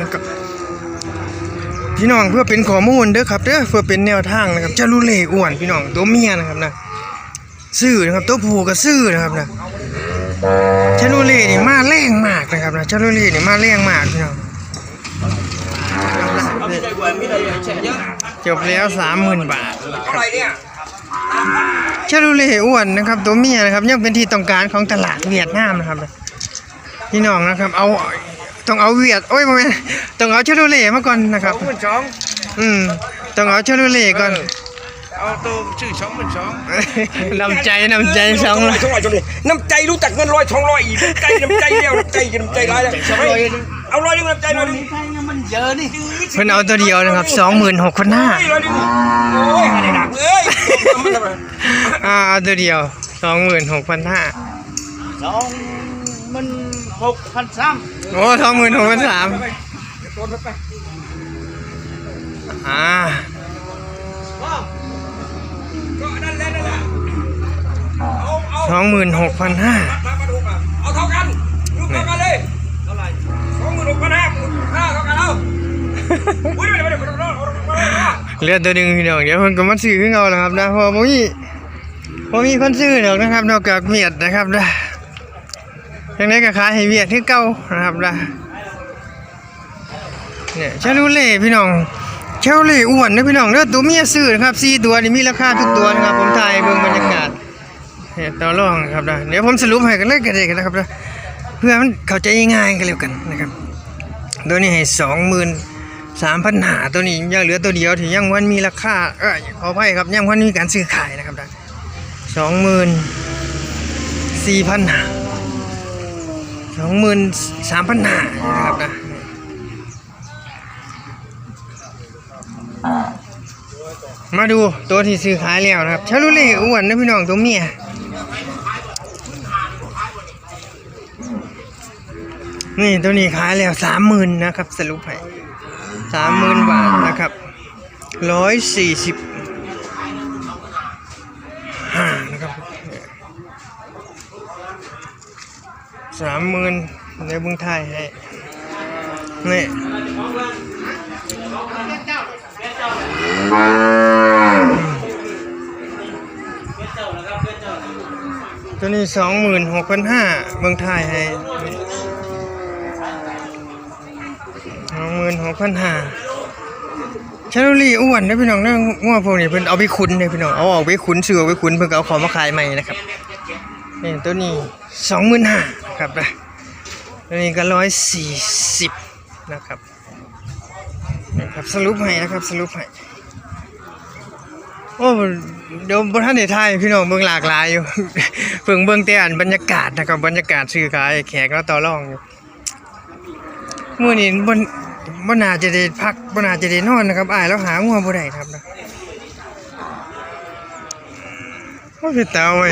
มันก็พี่น้องเพื่อเป็นข้อมูลเด้อครับเด้อเพื่อเป็นแนวทางนะครับจารุเล่อ้วนพี่น้องตัวเมียนะครับนะซื่อนะครับตัวผู้ก็ซื่อนะครับนะจารุเล่นี่มาแรงมากนะครับนะจารุเล่นี่มาแรงมากพี่น้องจบแล้วสามหมื่นบาทเชาลูเล่อ้วนนะครับ ตัวเมียนะครับยังเป็นที่ต้องการของตลาดเวียดนามนะครับพี่น้องนะครับ เอา ต้องเอาเวียดโอ้ยโมเมนต้องเอาชาลูเล่มาก่อนนะครับหมื่นสองอืมต้องเอาชาลูเล่ก่อนเอาตัวชื่อสองหมื่นสองนำใจนำใจสองร้ละอยสองร้อยจนเลยน้ำใจรู้จักเงินร้อยทองร้อยอีกน้ำใจน้ำใจเดียวน้ำใจน้ำใจร้ายแล้วเอาร้อยนึงน้ำใจร้อยนึงเพิ่นเอาตัวเดียวนะครับสองหมื่นหกพันห้าร้อยนึงโอ้ยอะไรหนักเอ้ยอ่าเอาตัวเดียวสองหมื่นหกพันห้าสองมัน หกพันสามโอ้สองหมื่นหกพันสามโดนไปอ่าก็นั่นแหละนั่นแหละเอาเอาสองหมื่นหกพันห้ามามาดูกันเอาเท่ากันลูกเท่ากันเลยเท่าไหร่สองหมื่นหกพันห้าห้าเท่ากันเอาอุ้ยไม่ได้ไม่ได้ไม่ได้ไม่ได้ไม่ได้เหลือตัวหนึ่งพี่น้องเดี๋ยวเพิ่นก็มาซื้อขึ้นเอาแล้วครับนะเพราะว่าบ่มีบ่มีคนซื้อดอกนะครับนอกจากเวียดนะครับนะ จังไดก็ขายให้เวียดคือเก่านะครับนะเนี่ยชาลูเล่พี่น้องชาลูเล่อ้วนนะพี่น้องเด้อตัวเมียซื้อนะครับ4ตัวนี่มีราคาทุกตัวนะครับ ผมถ่ายเบิ่งบรรยากาศเนี่ยต่อรองนะครับนะเดี๋ยวผมสรุปให้กันเลยก็ได้กันนะครับนะเพื่อมันเข้าใจง่ายกันแล้วกันนะครับ ตัวนี้ให้สองหมื่นสามพันหาตัวนี้ยังเหลือตัวเดียวที่ยังวันมีราคาเออขออภัยครับยังวันมีการซื้อขายนะครับสองหมื่นสี่พันหา สองหมื่นสามพันหานะครับนะมาดูตัวที่ซื้อขายแล้วนะครับชาลูเล่อ้วนนะพี่น้องตัวเมียนี่ตัวนี้ขายแล้วสามหมื่นนะครับสรุปให้สามหมื่นบาทนะครับร้อยสี่สิบห้านะครับ สามหมื่นในเมืองไทยให้นี่ตัวนี้สองหมื่นหกพันห้าเมืองไทยให้สองหมื่นหกพันห้าชาลูรี่อ้วนนะพี่น้องนะง้อพวกนี้เพิ่นเอาไปขุนเลยพี่น้องเอาออกไปขุนเสือไปขุนเพิ่นเอาของมาขายใหม่นะครับนี่ตัวนี้สองหมื่นห้า ครับนะตัวนี้ก็ร้อยสี่สิบนะครับนะครับสรุปให้นะครับสรุปให้โอ้เดี๋ยวบนท่านในไทยพี่น้องเบิ่งหลากหลายอยู่เพิ่งเบิ่งแต่อันบรรยากาศนะครับบรรยากาศซื้อขายแขกแล้วต่อรองอยู่มื่อนี้บนบนนาจะได้พักบนนาจะได้นอนนะครับอายแล้วหางัวบ่ได้ครับนะว่าพี่เตาไว้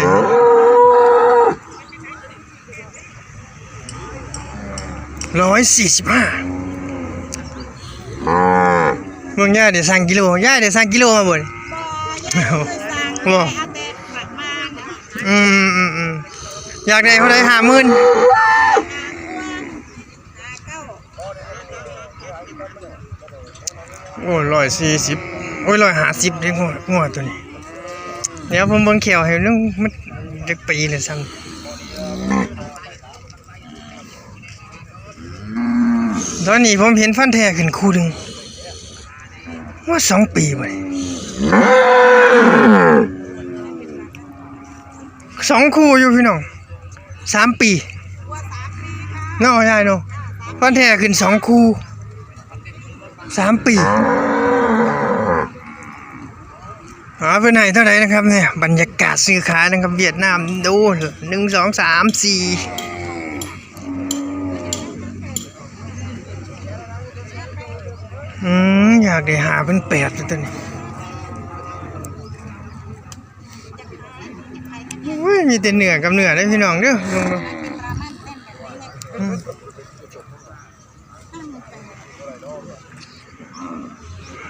ร้อยสี่สิบห้าเมืองย่าเดี๋ยวสั่งกิโลย่าเดี๋ยวสั่งกิโลมาบ่นบ่อืมอืมอืมอืมอยากได้เท่าไรห้าหมื่นโอ้ร้อยสี่สิบโอ้ยร้อยห้าสิบเลยงัวงัวตัวนี้ เดี๋ยวผมเบิ่งเขียวให้นึงมันเด็กปีเลยซ้ำ ตอนนี้ผมเห็นฟันแท้ขึ้นคู่หนึ่งว่าสองปีไปสองคู่อยู่พี่น้องสามปีเนาะยายเนาะฟันแท้ขึ้นสองคู่สามปีอ๋อเป็นไหนเท่าไหร่นะครับเนี่ยบรรยากาศซื้อขายนะครับเวียดนามดูหนึ่งสองสามสี่ อืมอยากได้หาเป็นแปดเตัวนี้โอ้ยมีแต่เหนือกับเหนือได้พี่น้องเด้อลงดูอืม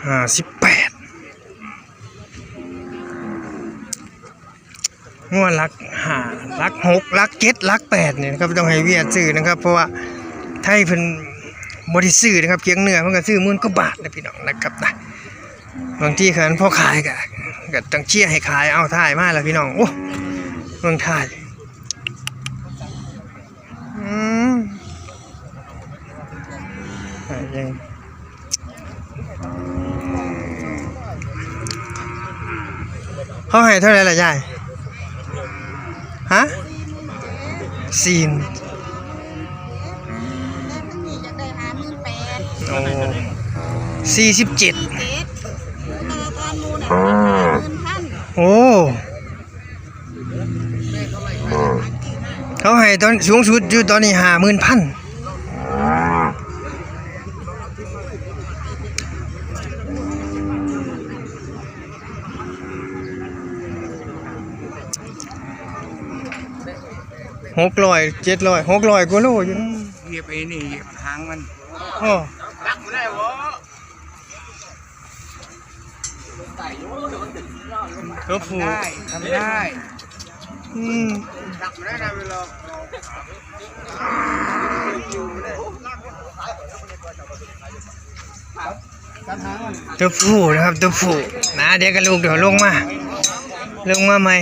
ห้าสิบแปดงวดลักห้าลักหกลักเจ็ดลักแปดเนี่ยนะครับต้องให้เวียดซื้อนะครับ เพราะว่าไทยเพิ่น บ่ได้ซื้อนะครับเคียงเนื้อมันก็ซื้อมื่นกว่าบาทนะพี่น้องนะครับนะบางทีคันพ่อขายก็ก็ต้องเชี่ยให้ขายเอาถ่ายมาแล้วพี่น้องโอ้เมืองถ่ายอืมถ่ายยังเขาให้เท่าไหร่ล่ะยายฮะซี สี่สิบเจ็ดเจ็ดธนาคารมูลอะหมื่นพันโอ้เขาให้ตอนสูงสุดอยู่ตอนนี้ห้าหมื่นพันหกร้อยเจ็ดร้อยหกร้อยกว่าโลอยู่นะเหยียบไอ้นี่เหยียบหางมันโอ้ รักได้วะ ตัวผูได้ทำได้อืมรักได้นะเวลาตัวผู้นะครับตัวผู้นะเดี๋ยวก็ลูกเดี๋ยวลงมา ลงมาใหม่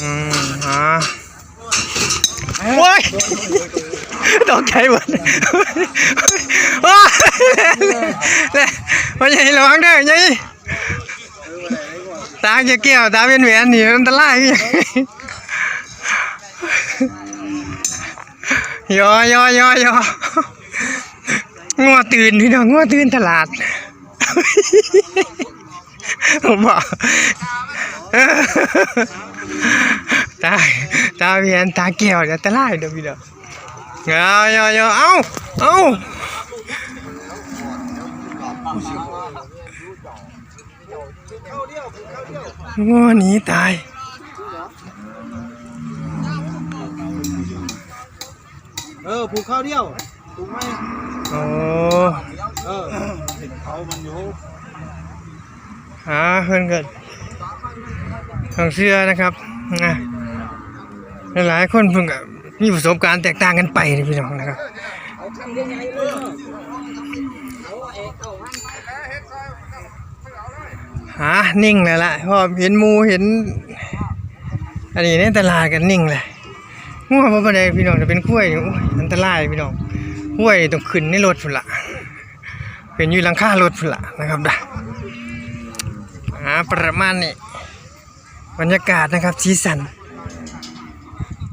อืมอ่าโอ้ย ตกใจหมดโอ้ยเลยมันใหญ่ระวังเด้อใหญ่ตาจะเกี่ยวตาเป็นแหวนนี่อันตรายอีกยอยอยอยองัวตื่นพี่น้องงัวตื่นตลาดผมบอกตาตาเพียนตาเกี่ยวจะตะไลายเด้อพี่น้อง เอายอยอเอาเอางัวหนีตายเออผูกข้าวเดียวถูกไหมโอ้เออเขามันอยู่หาเพื่อนกันของเสื้อนะครับนะหลายๆคนเพิ่งก็ มีประสบการณ์แตกต่างกันไปนี่พี่น้องนะครับหานิ่งเลยละพอเห็นมูเห็น อันนี้ในตลาดกันนิ่งเลยง่วงมาปานใดพี่น้องจะเป็นกล้วยนี่โอ้ยอันตรายพี่น้องกล้วยต้องขึ้นในรถพุ่นละเป็นอยู่หลังคารถพุ่นละนะครับนะอ่าประมาณนี้บรรยากาศนะครับสีสัน